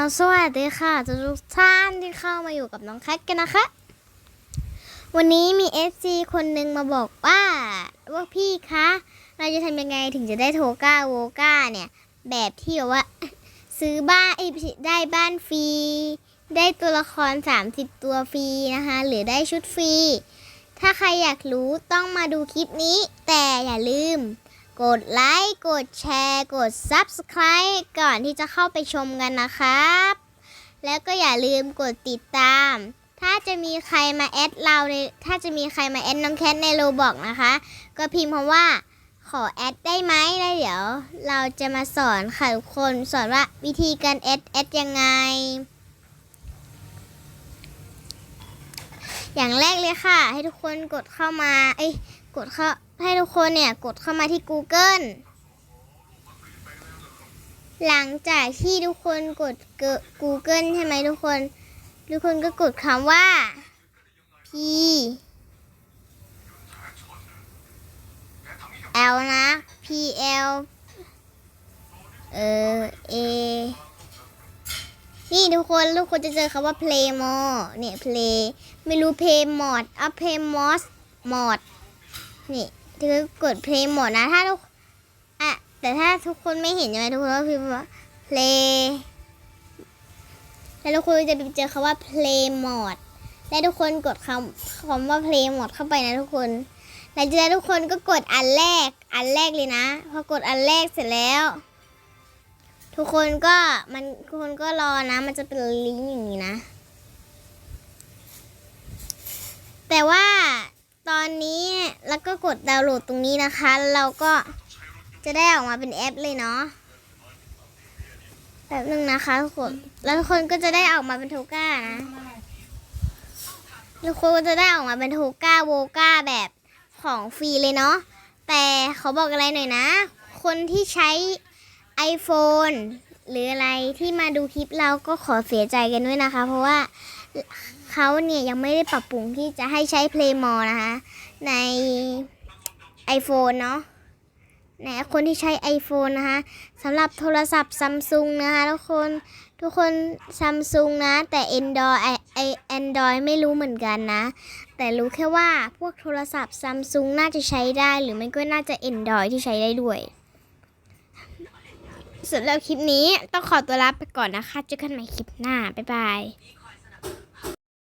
เอาสวัสดีค่ะทุกท่านที่เข้ามาอยู่กับน้องแคทกันนะคะ วันนี้มี FC คนหนึ่งมาบอกว่าว่าพี่คะ เราจะทำยังไงถึงจะได้โทก้าโวก้าเนี่ย แบบที่แบบว่า ซื้อบ้านเอ้ยไม่ใช่ได้บ้านฟรี ได้ตัวละคร 30 ตัวฟรีนะคะ หรือได้ชุดฟรี ถ้าใครอยากรู้ต้องมาดูคลิปนี้ แต่อย่าลืม กดไลค์กดแชร์ กด Subscribe ก่อนที่จะเข้าไปชมกันนะครับ แล้วก็อย่าลืมกดติดตาม ถ้าจะมีใครมาแอดเราในถ้าจะมีใครมาแอดน้องแคทในโรบอกนะคะ ก็พิมพ์คำว่าขอแอดได้ไหมแล้วเดี๋ยวเราจะมาสอนค่ะทุกคนสอนว่าวิธีการแอดแอดยังไง อย่างแรกเลยค่ะ ให้ทุกคนกดเข้ามา เอ้ยกดเข้า ให้ทุกคนเนี่ยกดเข้ามาที่ Google หลังจากที่ทุกคนกดก Google ใช่ไหมทุกคน ทุกคนก็กดคำว่า P L นะ P L เออ A นี่ทุกคนทุกคนจะเจอคำว่า play more เนี่ย play ไม่รู้ play mod อะ play mod mod นี่ เธอกด play mod นะ ถ้าทุกอะแต่ถ้าทุกคนไม่เห็นใช่ไหมทุกคนก็พิมพ์ว่า play แล้วทุกคนจะไปเจอคำว่า play mod และทุกคนกดคำคำว่า play mod เข้าไปนะทุกคนหลังจากทุกคนก็กดอันแรก อันแรกเลยนะ พอกดอันแรกเสร็จแล้ว ทุกคนก็มันทุกคนก็รอนะ มันจะเป็นลิงก์อย่างนี้นะ แต่ว่า แล้วก็กดดาวน์โหลดตรงนี้นะคะ เราก็จะได้ออกมาเป็นแอปเลยเนาะแบบนึงนะคะทุกคนแล้วทุกคนก็จะได้ออกมาเป็นโทก้านะทุกคนก็จะได้ออกมาเป็นโทก้าโวก้าแบบของฟรีเลยเนาะแต่เขาบอกอะไรหน่อยนะ คนที่ใช้ iPhone หรืออะไรที่มาดูคลิปเราก็ขอเสียใจกันด้วยนะคะ เพราะว่าเขาเนี่ยยังไม่ได้ปรับปรุงที่จะให้ใช้ Play More นะคะ ใน iPhone เนาะในคนที่ใช้ iPhone นะคะสำหรับโทรศัพท์ Samsung นะคะทุกคนทุกคน Samsung นะ แต่ Android ไอไอ Android ไม่รู้เหมือนกันนะ แต่รู้แค่ว่าพวกโทรศัพท์ Samsung น่าจะใช้ได้หรือไม่ก็น่าจะ Android ที่ใช้ได้ด้วยสำหรับคลิปนี้ต้องขอตัวลาไปก่อนนะคะเจอกันใหม่คลิปหน้า บ๊ายบาย